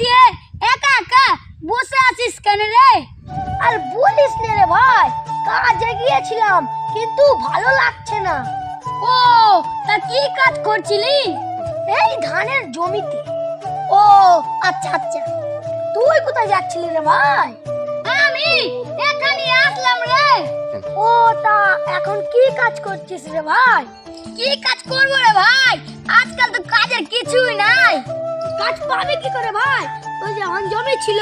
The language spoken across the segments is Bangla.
দিয়ে একা একা বসে আছিস কেন রে? আর বলিস না রে ভাই কাজে গিয়েছিলাম কিন্তু ভালো লাগছে না। ও তা কি কাজ করছিলি? এই ধানের জমিতে। ও আচ্ছা আচ্ছা। তুই কোথায় যাচ্ছিলি রে ভাই? আমি এখানে আসলাম রে। ও তা এখন কি কাজ করছিস রে ভাই? কি কাজ করব রে ভাই? আজকাল তো কাজের কিছুই নাই। কাজ পাবে কি করে ভাই? তুই যখন জমি ছিল,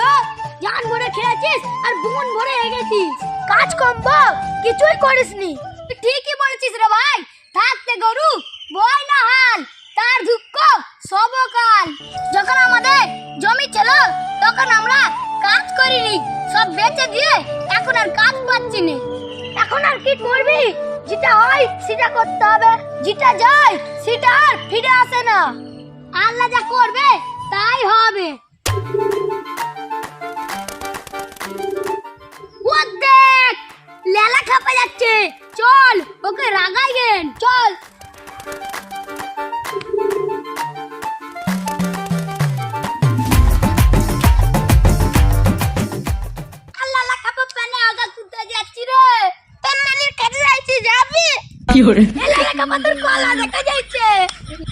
জান ভরে খেয়েছিস আর বুন ভরে হেগেছিস কাজ কম বল, কিছুই করিসনি তুই ঠিকই বলেছিস রে ভাই, থাকতে গরু বই না হাল, তার দুঃখ সবকাল। যখন আমাদের জমি ছিল, তখন আমরা কাজ করিনি, সব বেচে দিয়ে এখন আর কাজ পাচ্ছি না। এখন আর কি করবি? যেটা হয়, সেটা করতে হবে। যেটা যায়, সেটা আর ফিরে আসে না। আল্লাহ যা করবে হবে। ও দেখ লেলা খাপা যাচ্ছে। চল ওকে রাগাই গেন চল। তোর খাপা কলা দেখা যাচ্ছে।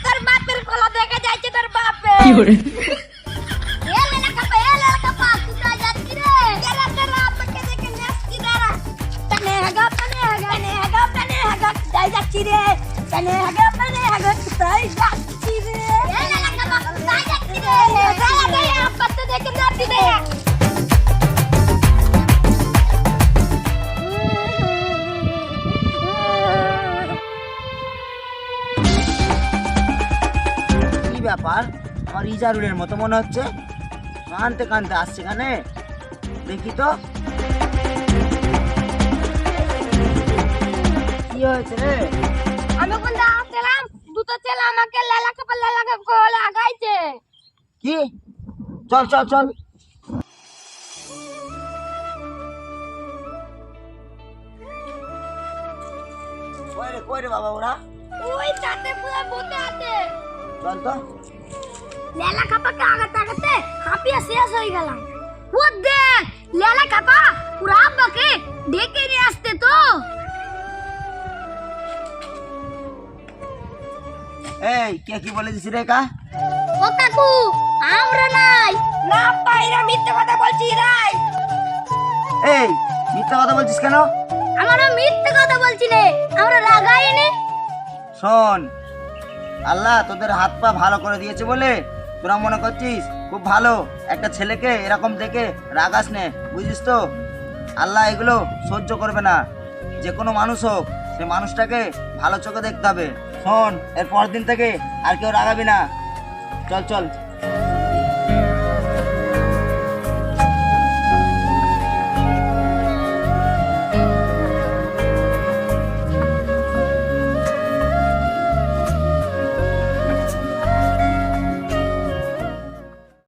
তোর বাপের কলা দেখা যাচ্ছি রে পানে হাগা পানে হাগা কোথায় যাচ্ছি রে খাপা যাচ্ছি রে দেখে কি ব্যাপার আমার ইজারুলের মতো মনে হচ্ছে কানতে কানতে আসছে এখানে দেখি তো কি হয়েছে রে। আমি কোন আসলাম দুটো ছেলে আমাকে লেলা খাপা লেলা খাপা লাগাইছে কি? চল চল চল। কই রে কই রে বাবা ওরা? ওই চারটে পুরো বসে আছে। চল তো। লেলা খাপাকে আগাতে আগাতে হাঁপিয়ে শেষ হয়ে গেলাম। ও দেখ লেলা খাপা পুরো আব্বাকে ডেকে নিয়ে আসতে তো। এই কে কি বলে দিছি রে কা ও কাকু আমরা নাই। না পাইরা মিথ্যে কথা বলছি রাই এই মিথ্যা কথা বলছিস কেন? আমরা মিথ্যে কথা বলছি রে আমরা রাগাইনি। শোন আল্লাহ তোদের হাত পা ভালো করে দিয়েছে বলে তোরা মনে করছিস খুব ভালো একটা ছেলেকে এরকম দেখে রাগাস নে বুঝিস তো? আল্লাহ এগুলো সহ্য করবে না। যে কোনো মানুষ হোক সে মানুষটাকে ভালো চোখে দেখতে হবে। শোন এর পরের দিন থেকে আর কেউ রাগাবি না। চল চল।